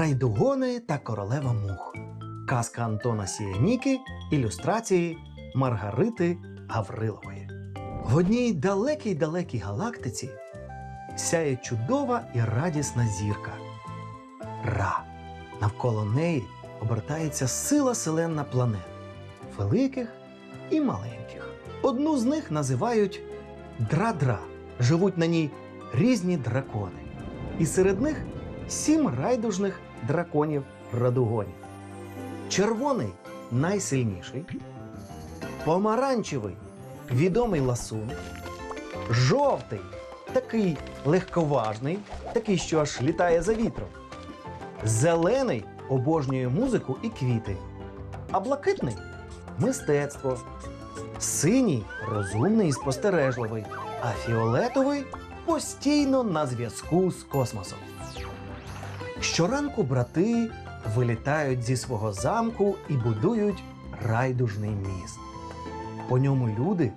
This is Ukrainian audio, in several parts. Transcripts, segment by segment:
Райдугони та королева мух. Казка Антона Сіяніки, ілюстрації Маргарити Гаврилової. В одній далекій далекій галактиці сяє чудова і радісна зірка. Ра. Навколо неї обертається сила селена планет великих і маленьких. Одну з них називають Дра-Дра. Живуть на ній різні дракони. І серед них сім райдужних драконів радугонів. Червоний найсильніший, помаранчевий відомий ласун, жовтий такий легковажний, такий, що аж літає за вітром. Зелений обожнює музику і квіти, а блакитний мистецтво. Синій розумний і спостережливий, а фіолетовий постійно на зв'язку з космосом. Щоранку брати вилітають зі свого замку і будують райдужний міст. По ньому люди,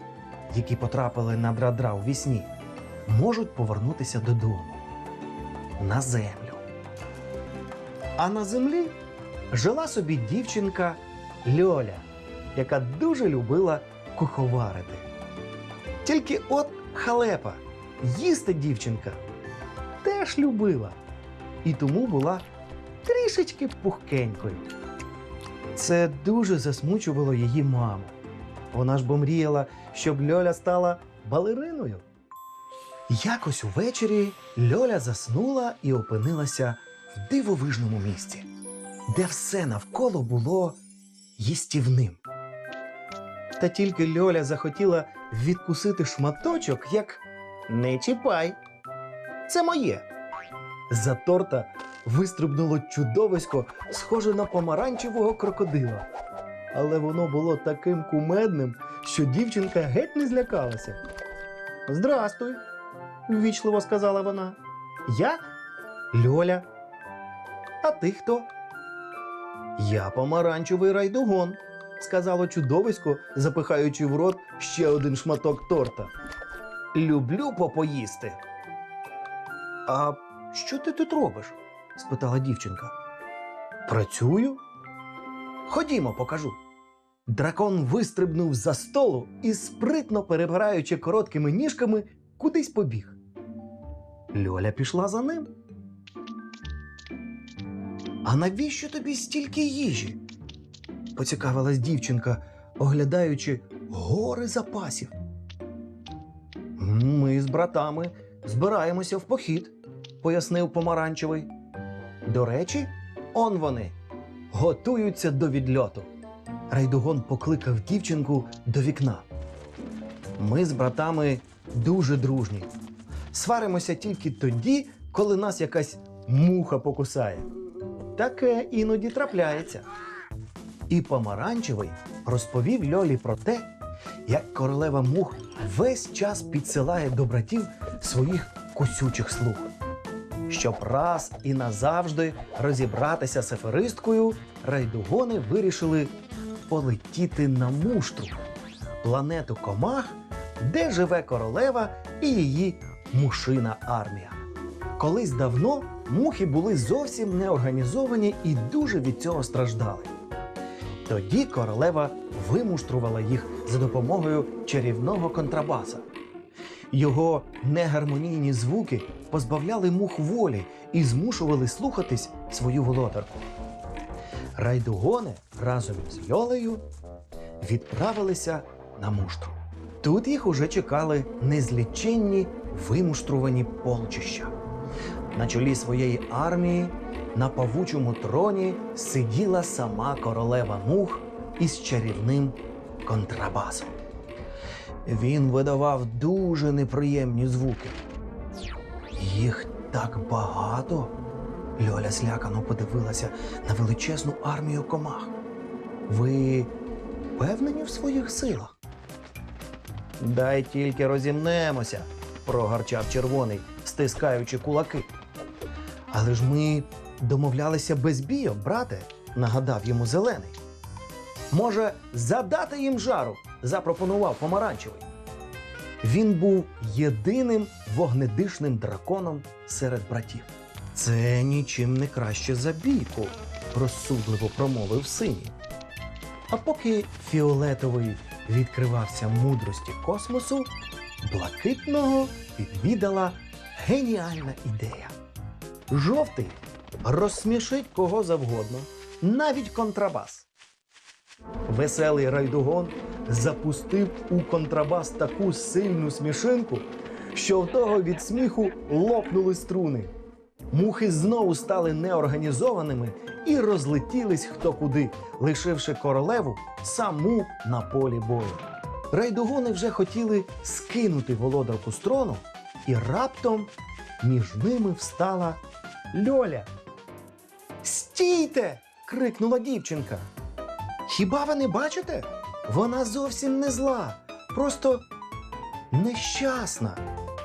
які потрапили на драдра у вісні, можуть повернутися додому на землю. А на землі жила собі дівчинка Льоля, яка дуже любила куховарити. Тільки от халепа, їсти дівчинка теж любила і тому була трішечки пухкенькою. Це дуже засмучувало її маму. Вона ж бо мріяла, щоб Льоля стала балериною. Якось увечері Льоля заснула і опинилася в дивовижному місці, де все навколо було їстівним. Та тільки Льоля захотіла відкусити шматочок, як не чіпай. Це моє. За торта вистрибнуло чудовисько, схоже на помаранчевого крокодила. Але воно було таким кумедним, що дівчинка геть не злякалася. Здрастуй, ввічливо сказала вона. Я Льоля. А ти хто? Я помаранчевий райдугон, сказало чудовисько, запихаючи в рот ще один шматок торта. Люблю попоїсти. А що ти тут робиш? спитала дівчинка. Працюю. Ходімо, покажу. Дракон вистрибнув за столу і, спритно перебираючи короткими ніжками, кудись побіг. Льоля пішла за ним. А навіщо тобі стільки їжі? поцікавилась дівчинка, оглядаючи гори запасів. Ми з братами збираємося в похід, пояснив помаранчевий. До речі, он вони готуються до відльоту. Райдугон покликав дівчинку до вікна. Ми з братами дуже дружні. Сваримося тільки тоді, коли нас якась муха покусає. Таке іноді трапляється. І помаранчевий розповів Льолі про те, як королева мух весь час підсилає до братів своїх кусючих слуг. Щоб раз і назавжди розібратися з аферисткою, райдугони вирішили полетіти на муштру, планету комах, де живе королева і її мушина армія. Колись давно мухи були зовсім неорганізовані і дуже від цього страждали. Тоді королева вимуштрувала їх за допомогою чарівного контрабаса. Його негармонійні звуки позбавляли мух волі і змушували слухатись свою володарку. Райдугони разом з Льолею відправилися на муштру. Тут їх уже чекали незліченні вимуштрувані полчища. На чолі своєї армії на павучому троні сиділа сама королева мух із чарівним контрабасом. Він видавав дуже неприємні звуки. Їх так багато. Льоля злякано подивилася на величезну армію комах. Ви впевнені в своїх силах? Дай тільки розімнемося, прогарчав червоний, стискаючи кулаки. Але ж ми домовлялися без бійок, брате, нагадав йому зелений. Може, задати їм жару, запропонував помаранчевий. Він був єдиним вогнедишним драконом серед братів. Це нічим не краще за бійку, розсудливо промовив синій. А поки фіолетовий відкривався мудрості космосу, блакитного відвідала геніальна ідея. Жовтий розсмішить кого завгодно, навіть контрабас. Веселий райдугон запустив у контрабас таку сильну смішинку, що в того від сміху лопнули струни. Мухи знову стали неорганізованими і розлетілись хто куди, лишивши королеву саму на полі бою. Райдугони вже хотіли скинути володарку з трону, і раптом між ними встала Льоля. Стійте! крикнула дівчинка. Хіба ви не бачите? Вона зовсім не зла, просто нещасна.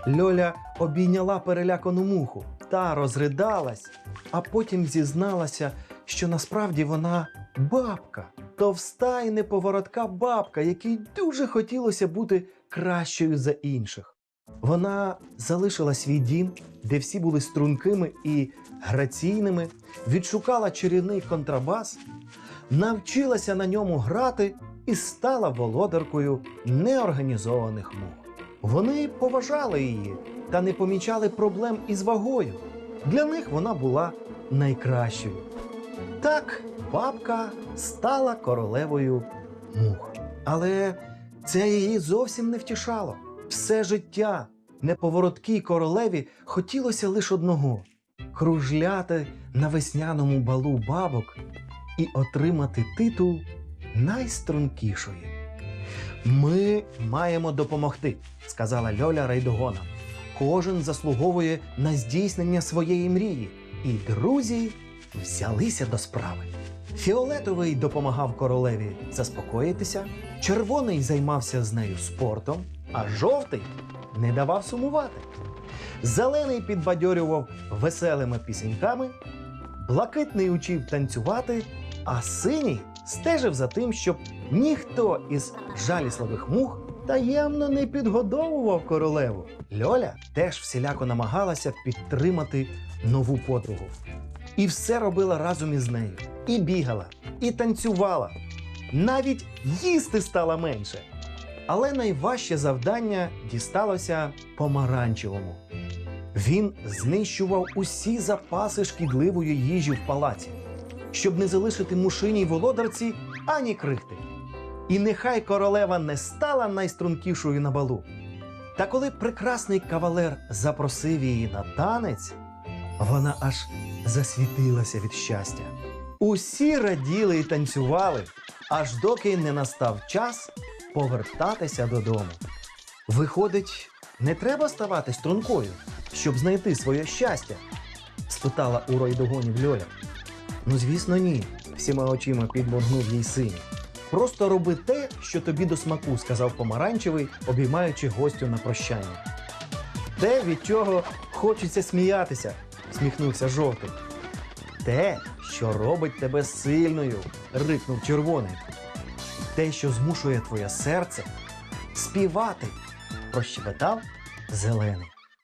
Льоля обійняла перелякану муху та розридалась, а потім зізналася, що насправді вона бабка, товста і неповоротка бабка, якій дуже хотілося бути кращою за інших. Вона залишила свій дім, де всі були стрункими і граційними, відшукала чарівний контрабас, навчилася на ньому грати і стала володаркою неорганізованих мух. Вони поважали її та не помічали проблем із вагою. Для них вона була найкращою. Так бабка стала королевою мух. Але це її зовсім не втішало. Все життя неповороткій королеві хотілося лише одного кружляти на весняному балу бабок і отримати титул найстрункішої. Ми маємо допомогти, сказала Льоля Райдогона. Кожен заслуговує на здійснення своєї мрії, і друзі взялися до справи. Фіолетовий допомагав королеві заспокоїтися, червоний займався з нею спортом, а жовтий не давав сумувати. Зелений підбадьорював веселими пісеньками, блакитний учив танцювати, а синій стежив за тим, щоб ніхто із жалісливих мух таємно не підгодовував королеву. Льоля теж всіляко намагалася підтримати нову подругу. І все робила разом із нею. І бігала, і танцювала. Навіть їсти стала менше. Але найважче завдання дісталося помаранчевому. Він знищував усі запаси шкідливої їжі в палаці, щоб не залишити мушиній володарці ані крихти. І нехай королева не стала найстрункішою на балу. Та коли прекрасний кавалер запросив її на танець, вона аж засвітилася від щастя. Усі раділи і танцювали, аж доки не настав час повертатися додому. Виходить, не треба ставати стрункою, щоб знайти своє щастя? спитала у райдогонів Льоля. Ну, звісно, ні, всіма очима підморгнув їй синій. Просто роби те, що тобі до смаку, сказав помаранчевий, обіймаючи гостю на прощання. Те, від чого хочеться сміятися, сміхнувся жовтий. Те, що робить тебе сильною, рикнув червоний. Те, що змушує твоє серце співати, прощебетав зелений.